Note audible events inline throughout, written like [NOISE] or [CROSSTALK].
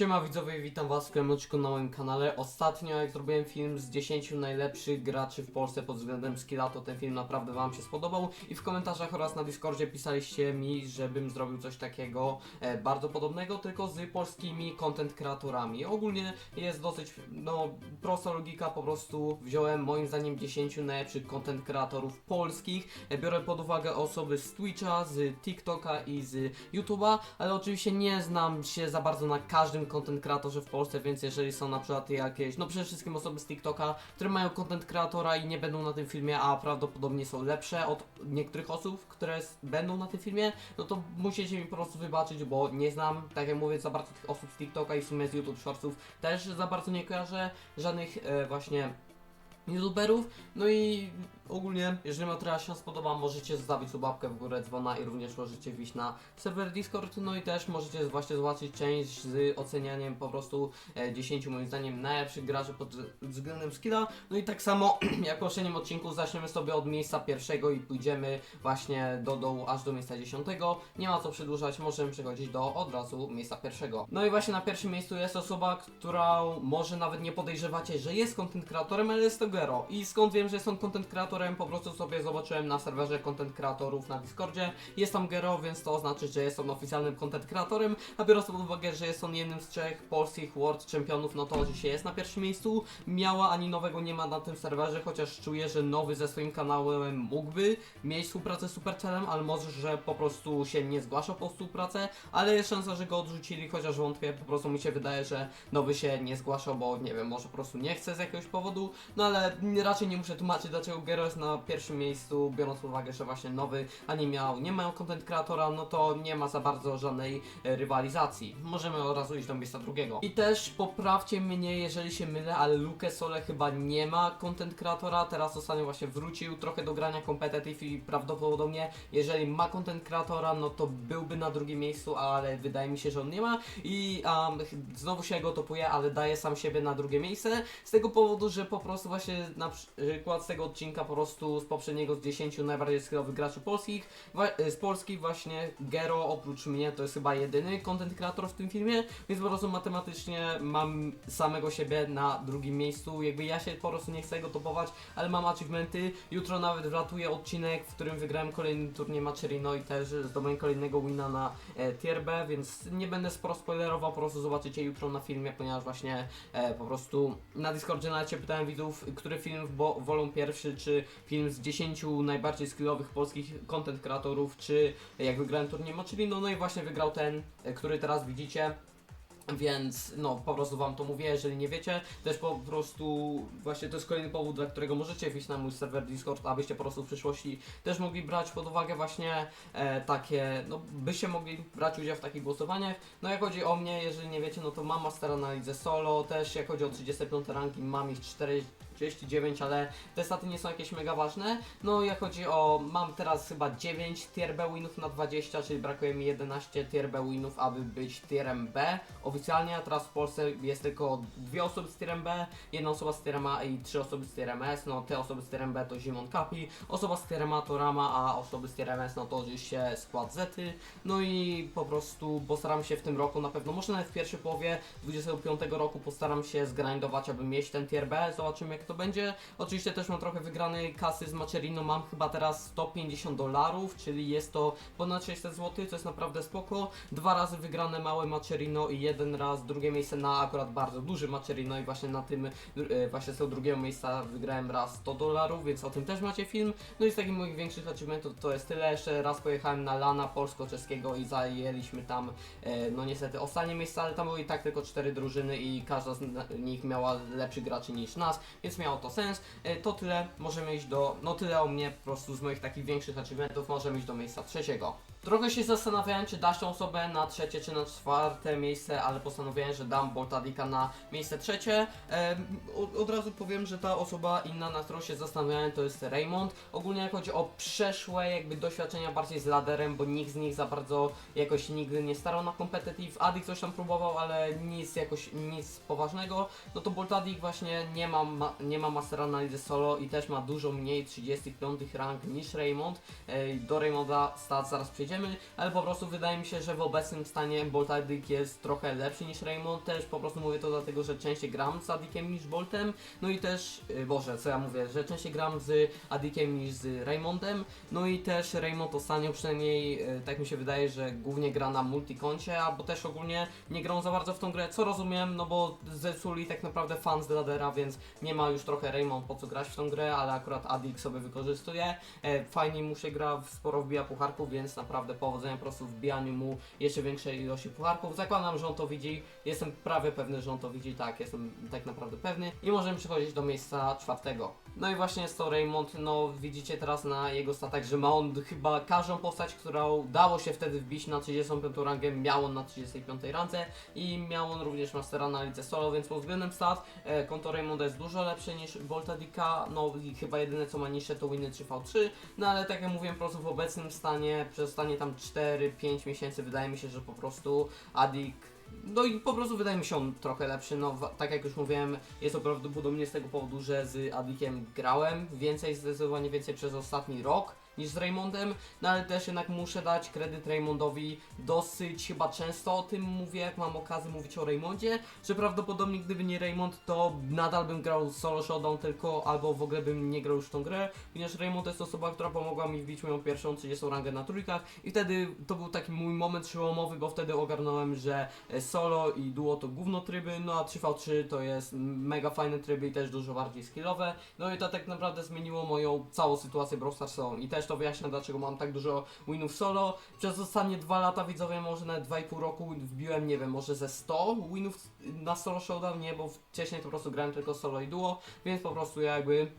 Siema widzowie, witam was w Kremeczku na moim kanale. Ostatnio jak zrobiłem film z 10 najlepszych graczy w Polsce pod względem skilla, to ten film naprawdę wam się spodobał i w komentarzach oraz na Discordzie pisaliście mi, żebym zrobił coś takiego e, bardzo podobnego, tylko z polskimi content kreatorami. Ogólnie jest dosyć no, prosta logika, po prostu wziąłem moim zdaniem 10 najlepszych content kreatorów polskich. E, biorę pod uwagę osoby z Twitcha, z TikToka i z YouTube'a, ale oczywiście nie znam się za bardzo na każdym content kreatorze w Polsce, więc jeżeli są na przykład jakieś, no przede wszystkim osoby z TikToka, które mają content kreatora i nie będą na tym filmie, a prawdopodobnie są lepsze od niektórych osób, które będą na tym filmie, no to musicie mi po prostu wybaczyć, bo nie znam, tak jak mówię, za bardzo tych osób z TikToka i w sumie z YouTube Shortsów też za bardzo nie kojarzę żadnych e, właśnie youtuberów. No i ogólnie, jeżeli materiał się spodoba, możecie zostawić łapkę w górę dzwona i również możecie wbić na serwer Discord. No i też możecie właśnie zobaczyć część z ocenianiem po prostu e, 10 moim zdaniem najlepszych graczy pod względem skilla. No i tak samo [CLEARS THROAT] jak w poprzednim odcinku zaczniemy sobie od miejsca pierwszego i pójdziemy właśnie do dołu aż do miejsca dziesiątego. Nie ma co przedłużać, możemy przechodzić do od razu miejsca pierwszego. No i właśnie na pierwszym miejscu jest osoba, którą może nawet nie podejrzewacie, że jest content kreatorem, ale jest to Gero. I skąd wiem, że jest on content kreatorem? Po prostu sobie zobaczyłem na serwerze content kreatorów na Discordzie. Jest tam Gero, więc to oznacza, że jest on oficjalnym content kreatorem, a biorąc pod uwagę, że jest on jednym z trzech polskich World Championów, no to oczywiście jest na pierwszym miejscu. Miała ani nowego nie ma na tym serwerze, chociaż czuję, że nowy ze swoim kanałem mógłby mieć współpracę z Supercellem, ale może, że po prostu się nie zgłaszał po współpracę, ale jest szansa, że go odrzucili, chociaż wątpię, po prostu mi się wydaje, że nowy się nie zgłaszał, bo nie wiem, może po prostu nie chce z jakiegoś powodu, no ale raczej nie muszę tłumaczyć, dlaczego Gero jest na pierwszym miejscu, biorąc pod uwagę, że właśnie nowy ani miał, nie mają content kreatora, no to nie ma za bardzo żadnej e, rywalizacji. Możemy od razu iść do miejsca drugiego. I też poprawcie mnie, jeżeli się mylę, ale Luke Sole chyba nie ma content kreatora, teraz ostatnio właśnie wrócił trochę do grania competitive i prawdopodobnie, jeżeli ma content kreatora, no to byłby na drugim miejscu, ale wydaje mi się, że on nie ma i um, znowu się go topuje, ale daje sam siebie na drugie miejsce, z tego powodu, że po prostu właśnie na przykład z tego odcinka po prostu z poprzedniego z 10 najbardziej skillowych graczy polskich, wa- z Polski właśnie Gero oprócz mnie to jest chyba jedyny content creator w tym filmie, więc po prostu matematycznie mam samego siebie na drugim miejscu, jakby ja się po prostu nie chcę go topować, ale mam achievementy, jutro nawet wlatuje odcinek, w którym wygrałem kolejny turniej Macherino i też zdobyłem kolejnego wina na e, tier B, więc nie będę sporo spoilerował, po prostu zobaczycie jutro na filmie, ponieważ właśnie e, po prostu na Discordzie się pytałem widzów, który film bo, wolą pierwszy, czy film z 10 najbardziej skillowych polskich content kreatorów, czy jak wygrałem turniej Macherino, no i właśnie wygrał ten, e, który teraz widzicie. Więc no po prostu wam to mówię, jeżeli nie wiecie, też po prostu właśnie to jest kolejny powód, dla którego możecie wejść na mój serwer Discord, abyście po prostu w przyszłości też mogli brać pod uwagę właśnie e, takie, no byście mogli brać udział w takich głosowaniach. No jak chodzi o mnie, jeżeli nie wiecie, no to mam mastera na lidze solo, też jak chodzi o 35 ranki mam ich 49, ale te staty nie są jakieś mega ważne. No jak chodzi o, mam teraz chyba 9 tier B winów na 20, czyli brakuje mi 11 tier B winów, aby być tierem B. Oficjalnie, a teraz w Polsce jest tylko dwie osoby z tierem B, jedna osoba z tierem A i trzy osoby z tierem S, no te osoby z tierem B to Zimon Kapi, osoba z tierem A to Rama, a osoby z tierem S no to oczywiście skład Zety, no i po prostu postaram się w tym roku na pewno, może nawet w pierwszej połowie 25 roku postaram się zgrindować, aby mieć ten tier B, zobaczymy jak to będzie. Oczywiście też mam trochę wygranej kasy z Macherino, mam chyba teraz 150 dolarów, czyli jest to ponad 600 zł, co jest naprawdę spoko. Dwa razy wygrane małe Macherino i jeden raz drugie miejsce na akurat bardzo duży Macherino i właśnie na tym, e, właśnie z tego drugiego miejsca wygrałem raz 100 dolarów, więc o tym też macie film. No i z takich moich większych achievementów to jest tyle. Jeszcze raz pojechałem na Lana polsko-czeskiego i zajęliśmy tam, e, no niestety ostatnie miejsce, ale tam były i tak tylko cztery drużyny i każda z nich miała lepszy graczy niż nas, więc miało to sens. E, to tyle, możemy iść do, no tyle o mnie po prostu z moich takich większych achievementów, możemy iść do miejsca trzeciego. Trochę się zastanawiałem, czy dać tą osobę na trzecie czy na czwarte miejsce, ale postanowiłem, że dam Boltadika na miejsce trzecie. Em, od, od razu powiem, że ta osoba inna, na którą się zastanawiałem, to jest Raymond. Ogólnie jak chodzi o przeszłe jakby doświadczenia bardziej z laderem, bo nikt z nich za bardzo jakoś nigdy nie starał na competitive. Adi coś tam próbował, ale nic jakoś nic poważnego. No to Boltadik właśnie nie ma, ma, nie ma Mastera na solo i też ma dużo mniej 35 rank niż Raymond. E, Do Raymonda stat zaraz przejdziemy, ale po prostu wydaje mi się, że w obecnym stanie Bolt Addict jest trochę lepszy niż Raymond. Też po prostu mówię to dlatego, że częściej gram z Addictem niż Boltem. No i też, y, Boże, co ja mówię, że częściej gram z Addictem niż z Raymondem. No i też Raymond ostatnio przynajmniej, y, tak mi się wydaje, że głównie gra na multikoncie, albo też ogólnie nie grą za bardzo w tą grę, co rozumiem, no bo zepsuli tak naprawdę fans z Ladera, więc nie ma już trochę Raymond po co grać w tą grę, ale akurat Addict sobie wykorzystuje. E, fajnie mu się gra, sporo wbija pucharków, więc naprawdę powodzenia po prostu w wbijaniu mu jeszcze większej ilości pucharków. Zakładam, że on to widzi, jestem prawie pewny, że on to widzi, tak, jestem tak naprawdę pewny. I możemy przechodzić do miejsca czwartego. No i właśnie jest to Raymond, no widzicie teraz na jego statach, że ma on chyba każdą postać, którą dało się wtedy wbić na 35 rangę, miał on na 35 randze i miał on również Mastera na lidze solo, więc pod względem stat e, konto Raymonda jest dużo lepsze niż Voltadika, no i chyba jedyne co ma niższe to winy 3v3, no ale tak jak mówiłem, po prostu w obecnym stanie, przez ostatnie tam 4-5 miesięcy wydaje mi się, że po prostu Adik no i po prostu wydaje mi się on trochę lepszy, no tak jak już mówiłem, jest to prawdopodobnie z tego powodu, że z Adikiem grałem więcej, zdecydowanie więcej przez ostatni rok niż z Raymondem, no ale też jednak muszę dać kredyt Raymondowi dosyć chyba często o tym mówię, jak mam okazję mówić o Raymondzie, że prawdopodobnie gdyby nie Raymond, to nadal bym grał solo showdown tylko, albo w ogóle bym nie grał już tą grę, ponieważ Raymond to jest osoba, która pomogła mi wbić moją pierwszą 30 rangę na trójkach i wtedy to był taki mój moment przełomowy, bo wtedy ogarnąłem, że e, solo i duo to gówno tryby, no a 3v3 to jest mega fajne tryby i też dużo bardziej skillowe, no i to tak naprawdę zmieniło moją całą sytuację Brawl Starsową i też to wyjaśnia dlaczego mam tak dużo winów solo. Przez ostatnie dwa lata widzowie, może nawet 2,5 roku wbiłem, nie wiem, może ze 100 winów na solo showdown, nie, bo wcześniej to po prostu grałem tylko solo i duo, więc po prostu ja jakby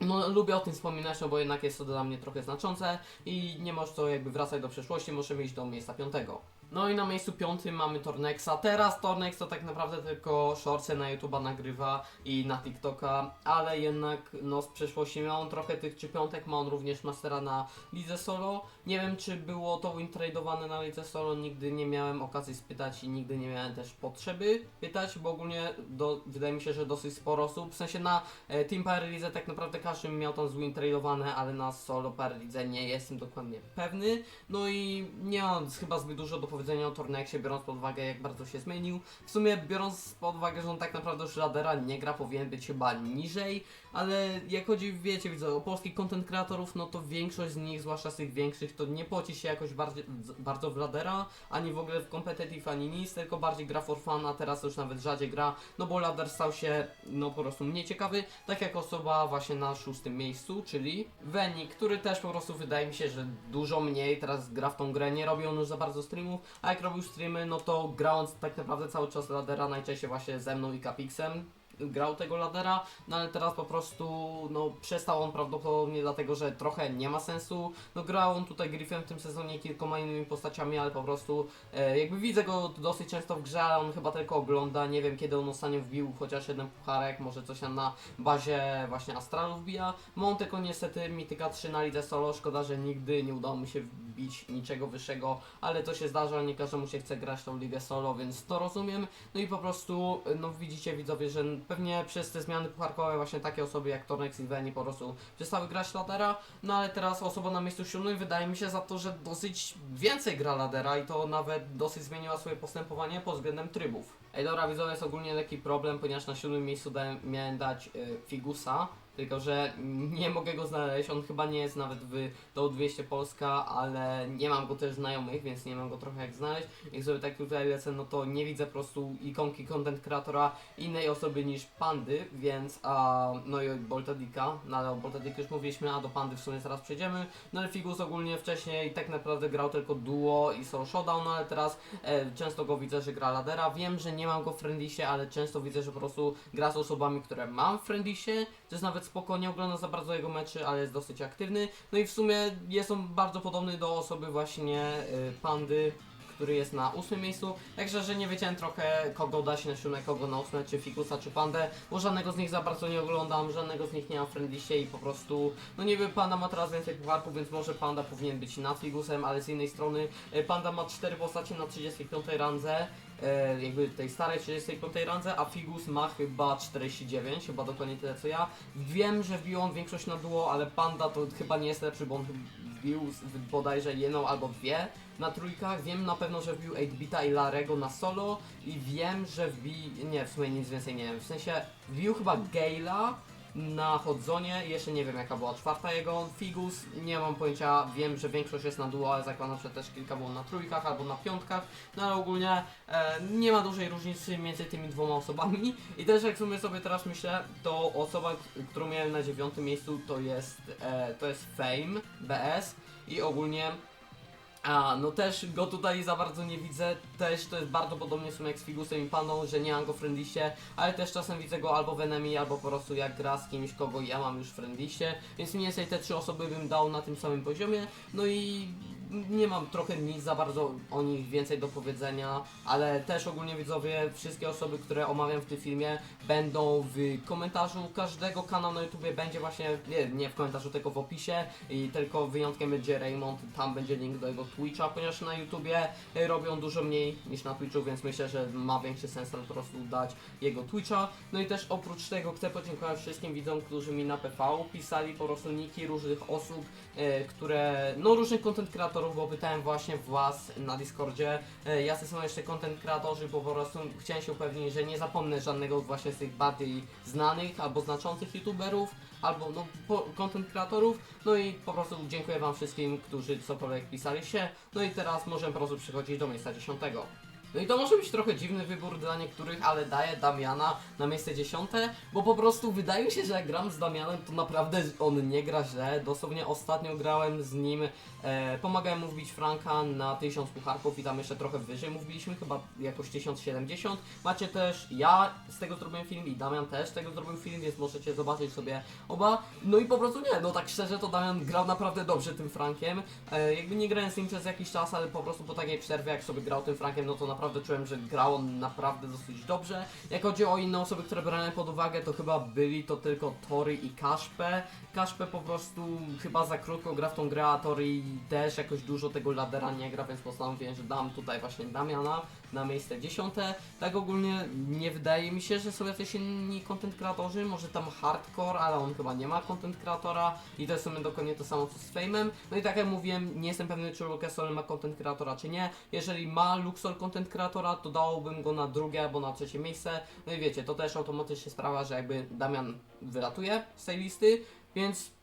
no, lubię o tym wspominać, no bo jednak jest to dla mnie trochę znaczące i nie możesz to jakby wracać do przeszłości, możemy iść do miejsca piątego. No i na miejscu piątym mamy Tornexa. Teraz Tornex to tak naprawdę tylko shortsy na YouTube'a nagrywa i na TikToka, ale jednak no z przeszłości miał on trochę tych czy piątek, ma on również Mastera na lidze solo. Nie wiem czy było to win tradeowane na lidze solo, nigdy nie miałem okazji spytać i nigdy nie miałem też potrzeby pytać, bo ogólnie do, wydaje mi się, że dosyć sporo osób, w sensie na e, Team Power Lidze tak naprawdę każdy miał tam z win tradeowane, ale na solo Power Lidze nie jestem dokładnie pewny. No i nie mam chyba zbyt dużo do powiedzenia o Tornexie, biorąc pod uwagę jak bardzo się zmienił. W sumie biorąc pod uwagę, że on tak naprawdę już Ladera nie gra, powinien być chyba niżej, ale jak chodzi, wiecie, widzę, o polskich content kreatorów, no to większość z nich, zwłaszcza z tych większych, to nie poci się jakoś bardziej, bardzo w Ladera, ani w ogóle w competitive, ani nic, tylko bardziej gra for fun, a teraz już nawet rzadziej gra, no bo Lader stał się, no po prostu mniej ciekawy, tak jak osoba właśnie na szóstym miejscu, czyli Veni, który też po prostu wydaje mi się, że dużo mniej teraz gra w tą grę, nie robi on już za bardzo streamów, a jak robił streamy, no to grając tak naprawdę cały czas Ladera, najczęściej właśnie ze mną i Capixem, grał tego ladera, no ale teraz po prostu no przestał on prawdopodobnie dlatego, że trochę nie ma sensu. No grał on tutaj Griffem w tym sezonie kilkoma innymi postaciami, ale po prostu e, jakby widzę go dosyć często w grze, ale on chyba tylko ogląda, nie wiem kiedy on ostatnio wbił chociaż jeden pucharek, może coś na bazie właśnie Astralu wbija. Mam tylko niestety Mityka 3 na lidze solo, szkoda, że nigdy nie udało mi się wbić niczego wyższego, ale to się zdarza, nie każdemu się chce grać tą ligę solo, więc to rozumiem. No i po prostu, no widzicie widzowie, że pewnie przez te zmiany pucharkowe właśnie takie osoby jak Tornex i Veni po prostu przestały grać ladera, no ale teraz osoba na miejscu siódmym wydaje mi się za to, że dosyć więcej gra ladera i to nawet dosyć zmieniła swoje postępowanie pod względem trybów. Ej dobra widzowie, jest ogólnie lekki problem, ponieważ na siódmym miejscu dałem, miałem dać y, Figusa, tylko że nie mogę go znaleźć, on chyba nie jest nawet w do 200 Polska, ale nie mam go też znajomych, więc nie mam go trochę jak znaleźć. Jak sobie tak tutaj lecę, no to nie widzę po prostu ikonki content kreatora innej osoby niż Pandy, więc a no i Boltadika, no ale o Boltadik już mówiliśmy, a do Pandy w sumie zaraz przejdziemy. No ale Figus ogólnie wcześniej tak naprawdę grał tylko duo i solo showdown, no ale teraz e, często go widzę, że gra ladera. Wiem, że nie mam go w friendlisie, ale często widzę, że po prostu gra z osobami, które mam w friendlisie. To jest nawet spoko, nie oglądam za bardzo jego meczy, ale jest dosyć aktywny. No i w sumie jest on bardzo podobny do osoby właśnie y, Pandy, który jest na ósmym miejscu. Także, że nie wiedziałem trochę, kogo dać na siódme, kogo na ósme, czy Figusa, czy Pandę, bo żadnego z nich za bardzo nie oglądam, żadnego z nich nie mam w friendliście i po prostu, no niby Panda ma teraz więcej pucharków, więc może Panda powinien być nad Figusem, ale z innej strony e, Panda ma cztery postacie na 35 randze, e, jakby tej starej 35 randze, a Figus ma chyba 49, chyba dokładnie tyle co ja. Wiem, że wbił on większość na duo, ale Panda to chyba nie jest lepszy, bo on wbił bodajże jedną albo dwie na trójkach. Wiem na pewno, że wbił 8-bita i Larego na solo i wiem, że wbił, nie, w sumie nic więcej nie wiem, w sensie wbił chyba Gale'a na Hodzonie, jeszcze nie wiem jaka była czwarta jego. Figus, nie mam pojęcia, wiem, że większość jest na duo, ale zakładam, że też kilka było na trójkach albo na piątkach, no ale ogólnie e, nie ma dużej różnicy między tymi dwoma osobami. I też jak w sumie sobie teraz myślę, to osoba, którą miałem na dziewiątym miejscu to jest, e, to jest Fame BS i ogólnie a, no też go tutaj za bardzo nie widzę, też to jest bardzo podobnie w sumie jak z Figusem i Paną, że nie mam go w friendliście, ale też czasem widzę go albo w enemy, albo po prostu jak gra z kimś, kogo ja mam już w friendliście, więc mniej więcej te trzy osoby bym dał na tym samym poziomie, no i nie mam trochę nic za bardzo o nich więcej do powiedzenia, ale też ogólnie widzowie, wszystkie osoby, które omawiam w tym filmie będą w komentarzu każdego kanału na YouTubie będzie właśnie, nie, nie w komentarzu, tylko w opisie i tylko wyjątkiem będzie Raymond, tam będzie link do jego Twitcha, ponieważ na YouTubie robią dużo mniej niż na Twitchu, więc myślę, że ma większy sens po prostu dać jego Twitcha. No i też oprócz tego chcę podziękować wszystkim widzom, którzy mi na PV pisali po prostu niki różnych osób, e, które, no różnych content kreatorów, bo pytałem właśnie was na Discordzie, e, jacy są jeszcze content kreatorzy, bo po prostu chciałem się upewnić, że nie zapomnę żadnego właśnie z tych bardziej znanych albo znaczących youtuberów, albo no po, content kreatorów, no i po prostu dziękuję wam wszystkim, którzy cokolwiek pisaliście, no i teraz możemy po prostu przechodzić do miejsca dziesiątego. No i to może być trochę dziwny wybór dla niektórych, ale daję Damiana na miejsce dziesiąte, bo po prostu wydaje mi się, że jak gram z Damianem, to naprawdę on nie gra źle. Dosłownie ostatnio grałem z nim, e, pomagałem mu wbić Franka na 1000 pucharków i tam jeszcze trochę wyżej mu wbiliśmy, chyba jakoś 1070. Macie też, ja z tego zrobiłem film i Damian też z tego zrobił film, więc możecie zobaczyć sobie oba. No i po prostu nie, no tak szczerze to Damian grał naprawdę dobrze tym Frankiem. E, jakby nie grałem z nim przez jakiś czas, ale po prostu po takiej przerwie jak sobie grał tym Frankiem, no to naprawdę czułem, że grał on naprawdę dosyć dobrze. Jak chodzi o inne osoby, które brałem pod uwagę, to chyba byli to tylko Tory i Kaszpe. Kaszpe po prostu chyba za krótko gra w tą grę, a Tory też jakoś dużo tego ladera nie gra, więc postanowiłem, że dam tutaj właśnie Damiana na miejsce dziesiąte. Tak ogólnie nie wydaje mi się, że są jacyś inni content kreatorzy, może tam hardcore, ale on chyba nie ma content kreatora i to jest w sumie dokładnie to samo co z Fame'em. No i tak jak mówiłem, nie jestem pewny czy Luxol ma content kreatora czy nie. Jeżeli ma Luxol content kreatora, to dałbym go na drugie albo na trzecie miejsce. No i wiecie, to też automatycznie sprawa, że jakby Damian wylatuje z tej listy, więc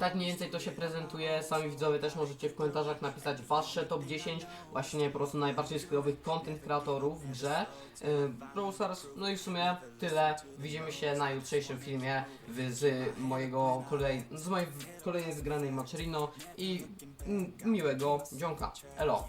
Tak mniej więcej to się prezentuje, sami widzowie też możecie w komentarzach napisać wasze top 10 właśnie po prostu najbardziej skillowych content kreatorów w grze yy, Brawl Stars. No i w sumie tyle, widzimy się na jutrzejszym filmie z mojego kolej, z mojej kolejnej zgranej Macerino i miłego dzionka, elo!